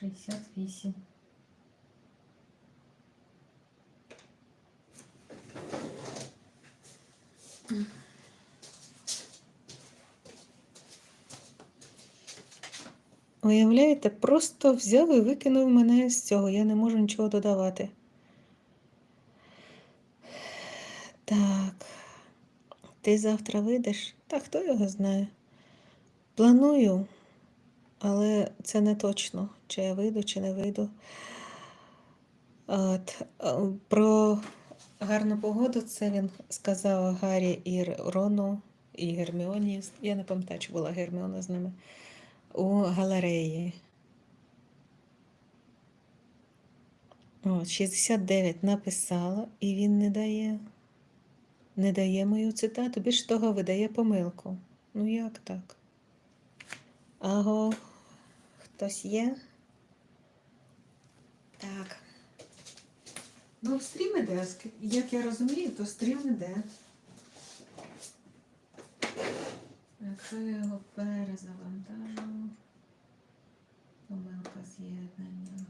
68. Уявляєте, просто взяв і викинув мене з цього. Я не можу нічого додавати. Так, ти завтра вийдеш? Та хто його знає? Планую, але це не точно, чи я вийду, чи не вийду. От, про гарну погоду це він сказав Гаррі і Рону, і Герміоні. Я не пам'ятаю, чи була Герміона з ними у галереї. От, 69 написала, і він не дає. Не дає мою цитату. Більш того, видає помилку. Ну як так? Аго, хтось є? Так. Ну, стрім іде, як я розумію, то стрім іде. Якщо я його перезавантажу, помилка з'єднання,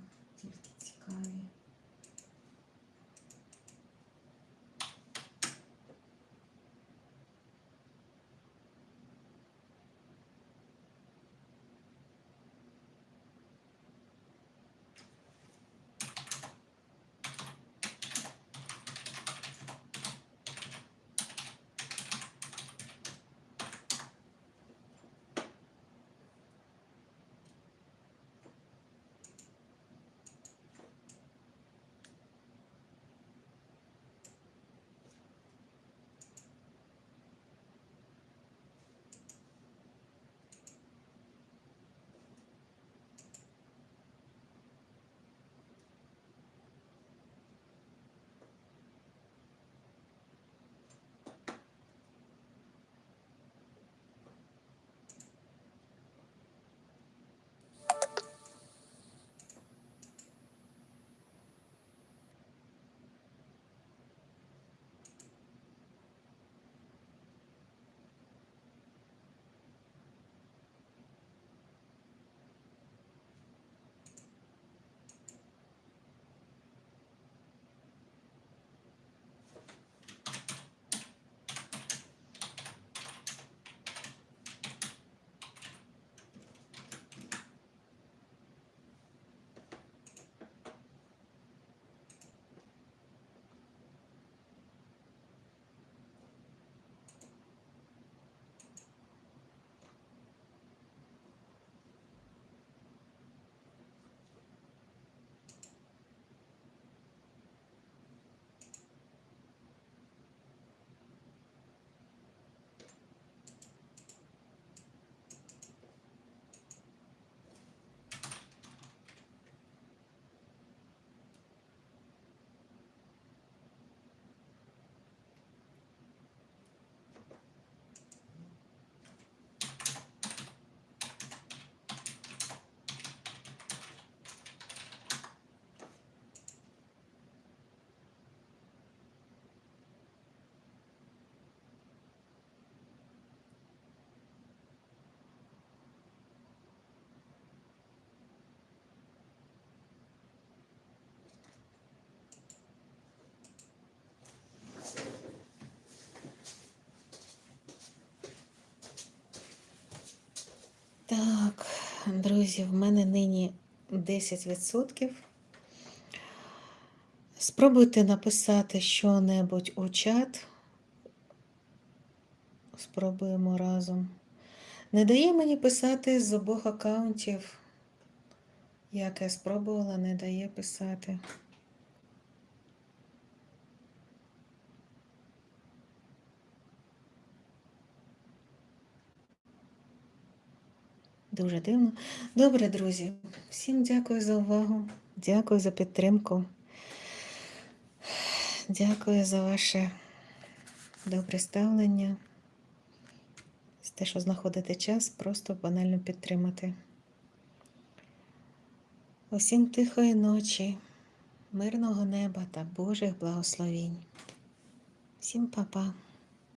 Так, друзі, в мене нині 10%. Спробуйте написати що-небудь у чат. Спробуємо разом. Не дає мені писати з обох аккаунтів. Як я спробувала, не дає писати. Дуже дивно. Добре, друзі. Всім дякую за увагу. Дякую за підтримку. Дякую за ваше добре ставлення. За те, що знаходите час, просто банально підтримати. Усім тихої ночі, мирного неба та Божих благословінь. Всім па-па.